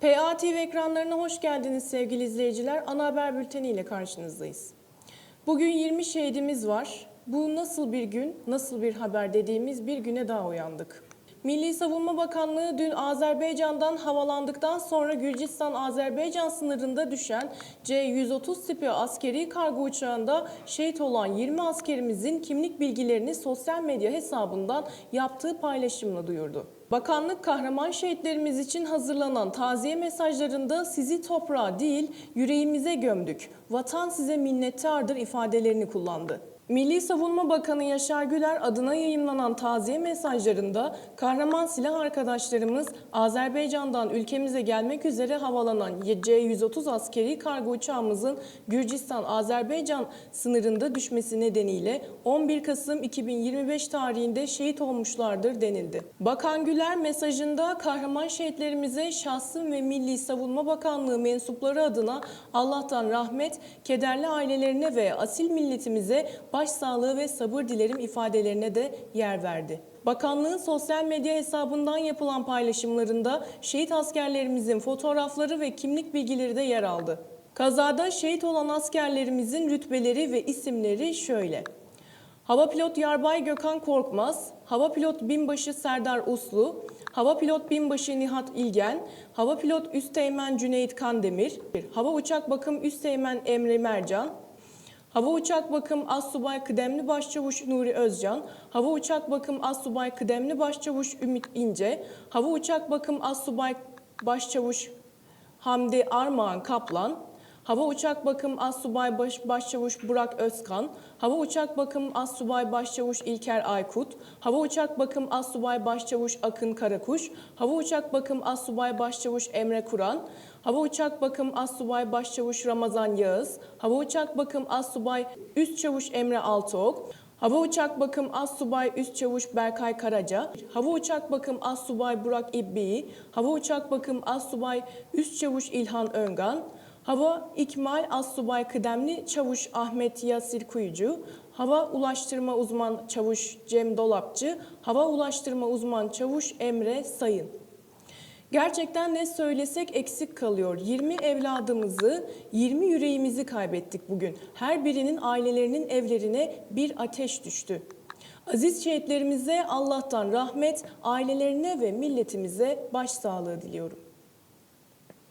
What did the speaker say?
PA TV ekranlarına hoş geldiniz sevgili izleyiciler. Ana haber bülteni ile karşınızdayız. Bugün 20 şehidimiz var. Bu nasıl bir gün, nasıl bir haber dediğimiz bir güne daha uyandık. Milli Savunma Bakanlığı dün Azerbaycan'dan havalandıktan sonra Gürcistan-Azerbaycan sınırında düşen C-130 tipi askeri kargo uçağında şehit olan 20 askerimizin kimlik bilgilerini sosyal medya hesabından yaptığı paylaşımla duyurdu. Bakanlık kahraman şehitlerimiz için hazırlanan taziye mesajlarında sizi toprağa değil yüreğimize gömdük, vatan size minnettardır ifadelerini kullandı. Milli Savunma Bakanı Yaşar Güler adına yayımlanan taziye mesajlarında kahraman silah arkadaşlarımız Azerbaycan'dan ülkemize gelmek üzere havalanan C-130 askeri kargo uçağımızın Gürcistan-Azerbaycan sınırında düşmesi nedeniyle 11 Kasım 2025 tarihinde şehit olmuşlardır denildi. Bakan Güler mesajında kahraman şehitlerimize şahsım ve Milli Savunma Bakanlığı mensupları adına Allah'tan rahmet, kederli ailelerine ve asil milletimize başsağlığı ve sabır dilerim ifadelerine de yer verdi. Bakanlığın sosyal medya hesabından yapılan paylaşımlarında şehit askerlerimizin fotoğrafları ve kimlik bilgileri de yer aldı. Kazada şehit olan askerlerimizin rütbeleri ve isimleri şöyle. Hava pilot Yarbay Gökhan Korkmaz, Hava pilot binbaşı Serdar Uslu, Hava pilot binbaşı Nihat İlgen, Hava pilot Üsteğmen Cüneyt Kandemir, Hava uçak bakım Üsteğmen Emre Mercan, Hava Uçak Bakım Assubay Kıdemli Başçavuş Nuri Özcan, Hava Uçak Bakım Assubay Kıdemli Başçavuş Ümit İnce, Hava Uçak Bakım Assubay Başçavuş Hamdi Armağan Kaplan, Hava Uçak Bakım Assubay Baş, Başçavuş Burak Özkan, Hava Uçak Bakım Assubay Başçavuş İlker Aykut, Hava Uçak Bakım Assubay Başçavuş Akın Karakuş, Hava Uçak Bakım Assubay Başçavuş Emre Kuran, Hava Uçak Bakım Assubay Başçavuş Ramazan Yağız, Hava Uçak Bakım Assubay Üst Çavuş Emre Altıok, Hava Uçak Bakım Assubay Üst Çavuş Berkay Karaca, Hava Uçak Bakım Assubay Burak İbbi, Hava Uçak Bakım Assubay Üst Çavuş İlhan Öngan, Hava İkmal Assubay Kıdemli Çavuş Ahmet Yasir Kuyucu, Hava Ulaştırma Uzman Çavuş Cem Dolapçı, Hava Ulaştırma Uzman Çavuş Emre Sayın. Gerçekten ne söylesek eksik kalıyor. 20 evladımızı, 20 yüreğimizi kaybettik bugün. Her birinin ailelerinin evlerine bir ateş düştü. Aziz şehitlerimize Allah'tan rahmet, ailelerine ve milletimize başsağlığı diliyorum.